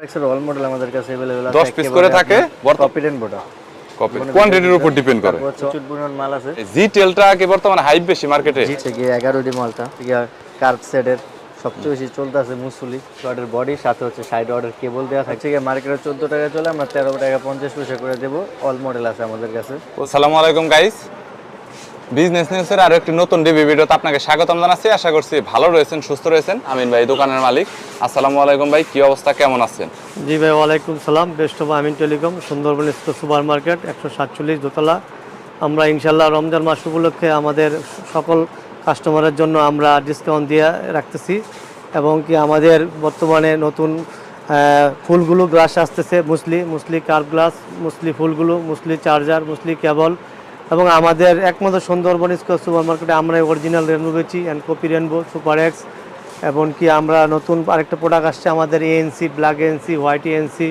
এক্সের all model আমাদের কাছে अवेलेबल আছে 10 piece করে থাকে, বর্ত- কপি রেন বোটা কপি কোয়ান্টিটির উপর ডিপেন্ড করে প্রচুর পরিমাণ মাল আছে জি টেলটা কি বর্তমানে হাইপ বেশি মার্কেটে জি থেকে 11 ডি মালটা থেকে কার্ভ সেটের সবচেয়ে বেশি চলতেছে মুসুলি রডের বডি সাথে হচ্ছে সাইড রডের কেবল দেওয়া থাকছে গিয়ে মার্কেটে চোদ্দ টাকা চলে আমরা তেরো টাকা পঞ্চাশ পয়সা করে দেবো অল মডেল আছে আমাদের কাছে আসসালামু আলাইকুম গাইস বিজনেস নিউজের আরও একটি নতুন রিভিউ ভিডিওতে আপনাকে স্বাগতম জানাচ্ছি। আশা করছি ভালো রয়েছেন, সুস্থ রয়েছেন। আমিন ভাই, দোকানের মালিক। আসসালামু আলাইকুম ভাই, কি অবস্থা? কেমন আছেন? জি ভাই, ওয়ালাইকুম সালাম। Best of Amin telecom, Sundarban super market একশো সাতচল্লিশ দোতলা। আমরা ইনশাল্লাহ রমজান মাস উপলক্ষে আমাদের সকল কাস্টমারের জন্য আমরা ডিসকাউন্ট দিয়ে রাখতেছি এবং কি আমাদের বর্তমানে নতুন ফুলগুলো গ্লাস আসতেছে, মুসলি মুসলি কার্ভ গ্লাস, মুসলি ফুলগুলো, মুসলি চার্জার, মুসলি কেবল। এবং আমাদের একমাত্র সুন্দরবন স্কোয়ার সুপার মার্কেটে আমরা অরিজিনাল রেনবো বেচি and copy rainbow super X এবং কি আমরা নতুন আরেকটা প্রোডাক্ট আসছে আমাদের ANC black ANC white ANC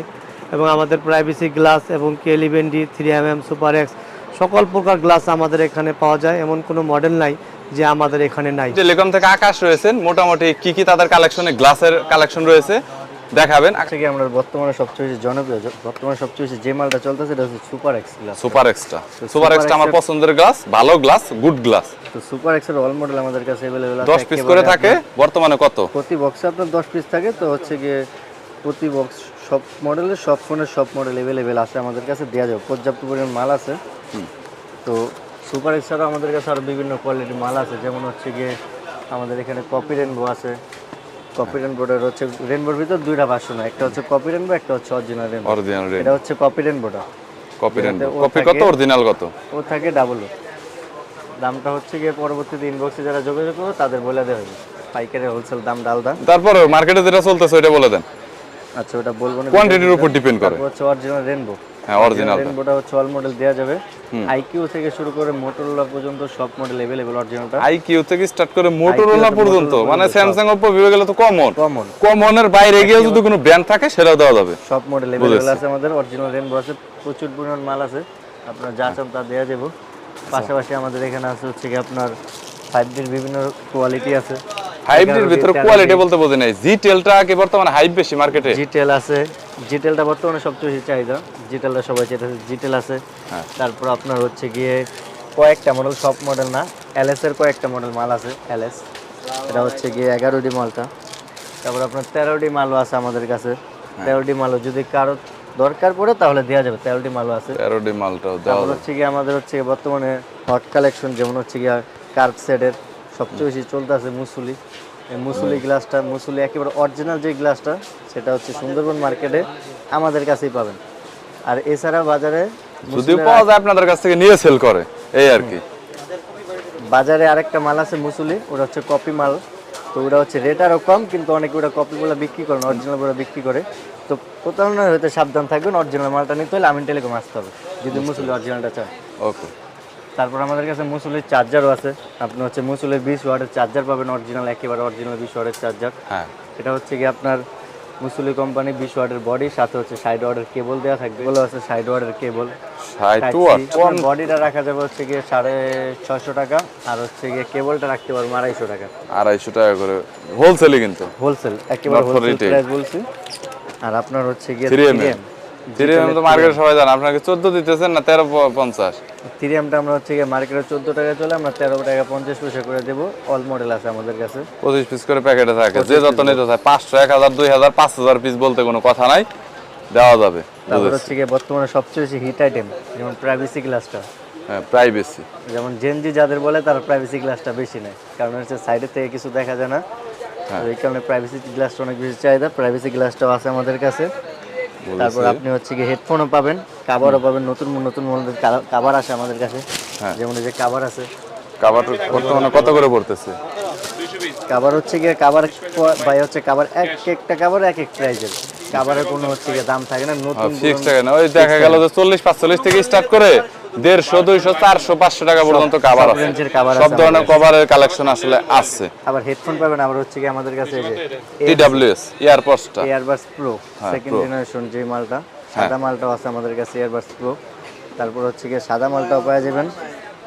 এবং আমাদের প্রাইভেসি গ্লাস এবং K eleven D three M M super X সকল প্রকার গ্লাস আমাদের এখানে পাওয়া যায়, এমন কোনো মডেল নাই যে আমাদের এখানে নাই। টেলিকম থেকে আকাশ রয়েছেন মোটামুটি কি কি তাদের কালেকশনে গ্লাসের কালেকশন রয়েছে দেখাবেন থেকে আমরা বর্তমানে সবচেয়ে বেশি জনপ্রিয় জ- বর্তমানে সবচেয়ে বেশি যে মালটা চলতেছে এটা হচ্ছে super X glass super extra super Super extra আমার Extra- পছন্দের গ্লাস ভালো গ্লাস গুড গ্লাস তো সুপার এক্সের অল মডেল আমাদের কাছে अवेलेबल আছে 10 পিস করে একেবারে থাকে বর্তমানে কত প্রতি বক্সে আপনার দশ পিস থাকে তো হচ্ছে গিয়ে প্রতি বক্স সব মডেলের সব ফোনের সব মডেল অ্যাভেলেবেল আছে আমাদের কাছে দেওয়া যাবে পর্যাপ্ত পরিমাণ মাল আছে তো সুপার এক্স ছাড়াও আমাদের কাছে আরও বিভিন্ন কোয়ালিটির মাল আছে যেমন হচ্ছে গিয়ে আমাদের এখানে কপি রেনবো আছে কপি হচ্ছে রেনবোর ভিতর দুইটা ভার্সন একটা হচ্ছে কপি রেনবো একটা হচ্ছে অরিজিনাল রেনবো অরিজিনাল রেট এটা হচ্ছে কপি রেনবোটা কপি রেট ও কপি কত? অরিজিনাল কত? ও থাকে ডাবল দামটা হচ্ছে গিয়ে পরবর্তীতে ইনবক্সে যারা যোগাযোগ করবে তাদের বলে দেওয়া হবে। পাইকারি হোলসেল দাম ডালদা তারপরে মার্কেটে যেটা চলতেছে ওটা বলে দেন। আচ্ছা ওটা বলব না। কোয়ান্টিটির উপর ডিপেন্ড করে। হচ্ছে অরিজিনাল রেনবো হ্যাঁ অরিজিনাল রেনবোটা হচ্ছে অল মডেল দেওয়া যাবে আইকিউ থেকে শুরু করে মোটরোলা পর্যন্ত সব মডেল अवेलेबल অরিজিনালটা আইকিউ থেকে স্টার্ট করে মোটরোলা IQ পর্যন্ত Motorola মানে পর্যন্ত স্যামসাং ওপো ভিভো গেলে তো কমন কমন কমনের বাইরে গিয়ে যদি কোনো ব্র্যান্ড থাকে সেটাও দেওয়া যাবে সব মডেল अवेलेबल আছে আমাদের অরিজিনাল রেনবো আছে প্রচুর পরিমাণ মাল আছে আপনার যা চান তা দেওয়া যাবে পাশাপাশি আমাদের এখানে আছে হচ্ছে কি আপনার ফাইভ ডির বিভিন্ন কোয়ালিটি আছে ডির ভিতরে কোয়ালিটি বলতে বোঝে নাই। জি টেলটা কি বর্তমানে হাইপ বেশি মার্কেটে জিটেল আছে। জিটেলটা বর্তমানে সবচেয়ে বেশি চাহিদা। জিটেলটা সবাই চাইতেছে জিটেল আছে। হ্যাঁ। তারপর আপনার হচ্ছে গিয়ে কয়েকটা মডেল সব মডেল না। এলএস এর কয়েকটা মডেল মাল আছে এলএস এটা হচ্ছে গিয়ে এগারো ডি মালটা। তারপর আপনার তেরো ডি মালও আছে আমাদের কাছে। হ্যাঁ। তেরো ডি মালও যদি কারও দরকার পড়ে তাহলে দেওয়া যাবে। তেরো ডি মালও আছে। তেরো ডি মালটাও তারপর হচ্ছে গিয়ে আমাদের হচ্ছে বর্তমানে হট কালেকশন যেমন হচ্ছে গিয়ে কার্ভ সেটের সবচেয়ে বেশি চলতে আছে মুসুলি। এই মুসুলি গ্লাসটা মুসুলি একেবারে অরিজিনাল যে গ্লাসটা সেটা হচ্ছে সুন্দরবন মার্কেটে আমাদের কাছেই পাবেন। আর এছাড়া বাজারে যদিও পাওয়া যায় আপনাদের কাছ থেকে নিয়ে সেল করে এই আর কি। বাজারে আরেকটা মাল আছে মুসুলি ওটা হচ্ছে কপি মাল। তো ওটা হচ্ছে রেট আরও কম কিন্তু অনেকে ওটা কপিগুলো বিক্রি করে অরিজিনাল ওটা বিক্রি করে। তো প্রতারণা হতে সাবধান থাকবেন অরিজিনাল মালটা নিতে হলে আমিন টেলিকম আসতে হবে যদি মুসুলি অরিজিনালটা চান ওকে তারপর আমাদের কাছে মুসুলির চার্জারও আছে। আপনি হচ্ছে মুসুলের বিশ ওয়াটের চার্জার পাবেন অরিজিনাল একেবারে অরিজিনাল বিশ ওয়াটের চার্জার হ্যাঁ। এটা হচ্ছে কি আপনার মুসুলি কোম্পানি বিশ ওয়াটের বডি সাথে হচ্ছে সাইড ওয়াটের কেবল দেওয়া থাকবে। এগুলো আছে সাইড ওয়াটের কেবল বডিটা রাখা যাবে হচ্ছে গিয়ে সাড়ে ছয়শো টাকা আর হচ্ছে গিয়ে কেবলটা রাখতে পারব আড়াইশো টাকা। আড়াইশো টাকা করে। হোলসেলে কিন্তু? হোলসেল একেবারে হোলসেল প্রাইস বলছি। আর আপনার হচ্ছে গিয়ে 3M তো মার্কেট সবাই জানে আপনাকে চোদ্দ দিতেছেন না তেরো পঞ্চাশ? থ্রি এমটা আমরা হচ্ছে গিয়ে মার্কেটে চোদ্দ টাকা চলে আমরা তেরো টাকা পঞ্চাশ পয়সা করে দেবো। অল মডেল আছে আমাদের কাছে। পঁচিশ পিস করে প্যাকেটে থাকে যে যত নিতে চায় পাঁচশো এক হাজার দুই হাজার পাঁচ হাজার পিস বলতে কোনো কথা নাই দেওয়া যাবে তারপর হচ্ছে গিয়ে বর্তমানে সবচেয়ে বেশি হিট আইটেম যেমন প্রাইভেসি গ্লাসটা হ্যাঁ প্রাইভেসি যেমন জেনজি যাদের বলে তারা প্রাইভেসি গ্লাসটা বেশি নেয়। কারণ হচ্ছে সাইডের থেকে কিছু দেখা যায় না। এই কারণে প্রাইভেসি গ্লাসটা অনেক বেশি চাহিদা। প্রাইভেসি গ্লাসটাও আছে আমাদের কাছে। তারপর আপনি হচ্ছে কি হেডফোনও পাবেন কাভারও পাবেন নতুন নতুন মডেলের কাভার আছে আমাদের কাছে। হ্যাঁ। যেমন এই যে কাভার আছে। কাভার বর্তমানে কত করে পড়তেছে? কাভার হচ্ছে কি কাভার ভাই হচ্ছে কাভার এক একটা কাভার এক এক প্রাইজের কাভারের কোনো হচ্ছে দাম থাকে না নতুন ফিক্স টাকা না। ওই দেখা গেল যে চল্লিশ পাঁচচল্লিশ থেকে স্টার্ট করে দেড়শো দুইশো চারশো পাঁচশো টাকা পর্যন্ত কাবার আছে। সব ধরনের কভারের কালেকশন আসলে আছে। আবার হেডফোন পাবেন আবার হচ্ছে কি আমাদের কাছে এই যে টিডাব্লিউএস ইয়ারপডসটা এয়ারবাস প্রো হ্যাঁ, সেকেন্ড জেনারেশন যে মালটা সাদা মালটাও আছে আমাদের কাছে এয়ারবাস প্রো তারপর হচ্ছে গিয়ে সাদা মালটাও পাওয়া যাবেন।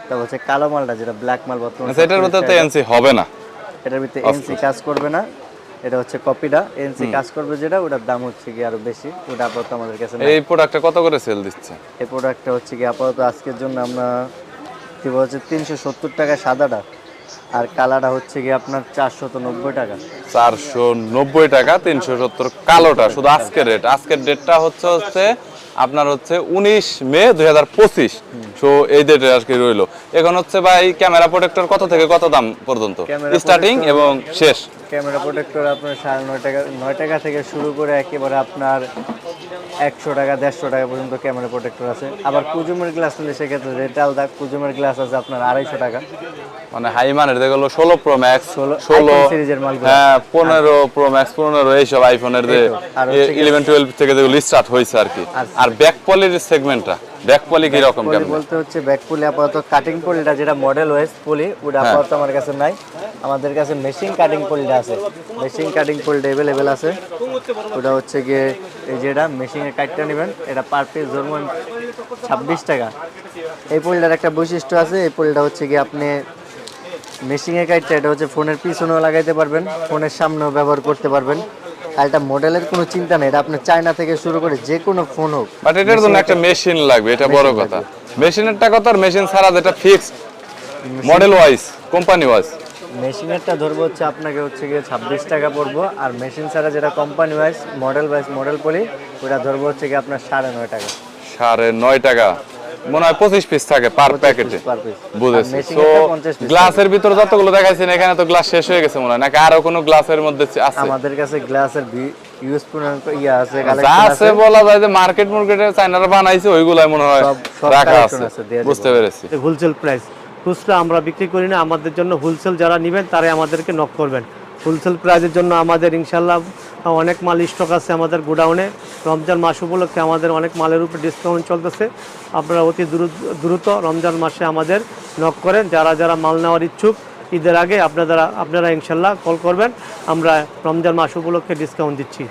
তারপর হচ্ছে কালো মালটা যেটা ব্ল্যাক মাল বর্তমানে সেটার মধ্যে তো এনসি হবে না। এটার ভিতরে এনসি কাজ করবে না। এটা হচ্ছে কপিটা। এনসি কাজ করবে যেটা ওটার দাম হচ্ছে কি আরও বেশি। ওটা আপাতত আমাদের কাছে এই প্রোডাক্টটা কত করে সেল দিচ্ছে? এই প্রোডাক্টটা হচ্ছে কি আপাতত আজকের জন্য আমরা দিব হচ্ছে তিনশো সত্তর টাকা সাদাটা। আর কালাটা হচ্ছে কি আপনার চারশত নব্বই টাকা। চারশো নব্বই টাকা তিনশো সত্তর কালোটা শুধু আজকের রেট আজকের ডেটটা হচ্ছে হচ্ছে আপনার হচ্ছে উনিশ মে দুই হাজার পঁচিশ। সো এই ডেটে আর কি রইল। এখন হচ্ছে ভাই ক্যামেরা প্রোটেক্টর কত থেকে কত দাম পর্যন্ত? স্টার্টিং এবং শেষ। ক্যামেরা প্রোটেক্টর আপনার সাড়ে নয় টাকা নয় টাকা থেকে শুরু করে একেবারে আপনার একশো টাকা দেড়শো টাকা পর্যন্ত ক্যামেরা প্রোটেক্টর আছে। আবার কুজুমের গ্লাস নিলে সেক্ষেত্রে রেট আলাদা কুজুমের গ্লাস আছে আপনার আড়াইশো টাকা। মানে হাই মানের যেগুলো ষোলো প্রো ম্যাক্স 16 ষোলো এর মালগুলো। হ্যাঁ পনেরো প্রো ম্যাক্স পনেরো এইসব আইফোনের যে ইলেভেন টুয়েলভ থেকে যেগুলো স্টার্ট হয়েছে আর কি। আর- আর ব্যাক পলির সেগমেন্টটা ব্যাক পলি কি রকম কেমন? বলতে হচ্ছে ব্যাক পলি আপাতত কাটিং পলিটা যেটা মডেল ওয়েস পলি ওটা হ্যাঁ। আপাতত আমার কাছে নাই। আমাদের কাছে মেশিন কাটিং পলিটা আছে। মেশিন কাটিং পলিটা অ্যাভেলেবেল আছে। ওটা হচ্ছে গিয়ে এই যেটা মেশিনে কাটটা নেবেন। এটা পার পিস ধরুন ছাব্বিশ টাকা। এই পলিটার একটা বৈশিষ্ট্য আছে। এই পলিটা হচ্ছে গিয়ে আপনি মেশিনে কাটটা এটা হচ্ছে ফোনের পিছনেও লাগাইতে পারবেন ফোনের সামনেও ব্যবহার করতে পারবেন। আর এটা মডেলের কোনো চিন্তা নেই এটা আপনি চায়না থেকে শুরু করে যে কোনো ফোন হোক বাট এটার জন্য একটা মেশিন লাগবে এটা বড় কথা। মেশিনেরটা কত আর মেশিন ছাড়া যেটা fixed model wise company wise মেশিনেরটা ধরবো হচ্ছে আপনাকে হচ্ছে গিয়ে ছাব্বিশ টাকা পড়ব আর মেশিন ছাড়া যেটা company wise model wise model পলি ওটা ধরবো হচ্ছে গিয়ে আপনার সাড়ে নয় টাকা। সাড়ে নয় টাকা। মনে হয় পঁচিশ পিস থাকে পার প্যাকেটে বুঝেছি। তো গ্লাসের ভিতরে যতগুলো দেখাইছেন এখানে তো গ্লাস শেষ হয়ে গেছে মনে হয়। নাকি আরও কোনো গ্লাসের মধ্যে আছে? আমাদের কাছে গ্লাসের ইউজফুল ইয়া আছে আছে আছে। বলা যায় যে মার্কেট মার্কেটে চাইনারা বানাইছে ওইগুলাই মনে হয় সব- সব রাখা আছে। আছে, দেয়া যাবে। বুঝতে পেরেছি। হোলসেল প্রাইস খুচরা আমরা বিক্রি করি না আমাদের জন্য হোলসেল যারা নেবেন তারাই আমাদেরকে নক করবেন। হোলসেল প্রাইজের জন্য আমাদের ইনশাল্লাহ অনেক মাল স্টক আছে আমাদের গোডাউনে। রমজান মাস উপলক্ষে আমাদের অনেক মালের উপরে ডিসকাউন্ট চলতেছে। আপনারা অতি দ্রুত দ্রুত রমজান মাসে আমাদের নক করেন। যারা যারা মাল নেওয়ার ইচ্ছুক, ঈদের আগে আপনারা আপনারা ইনশাল্লাহ কল করবেন। আমরা রমজান মাস উপলক্ষে ডিসকাউন্ট দিচ্ছি।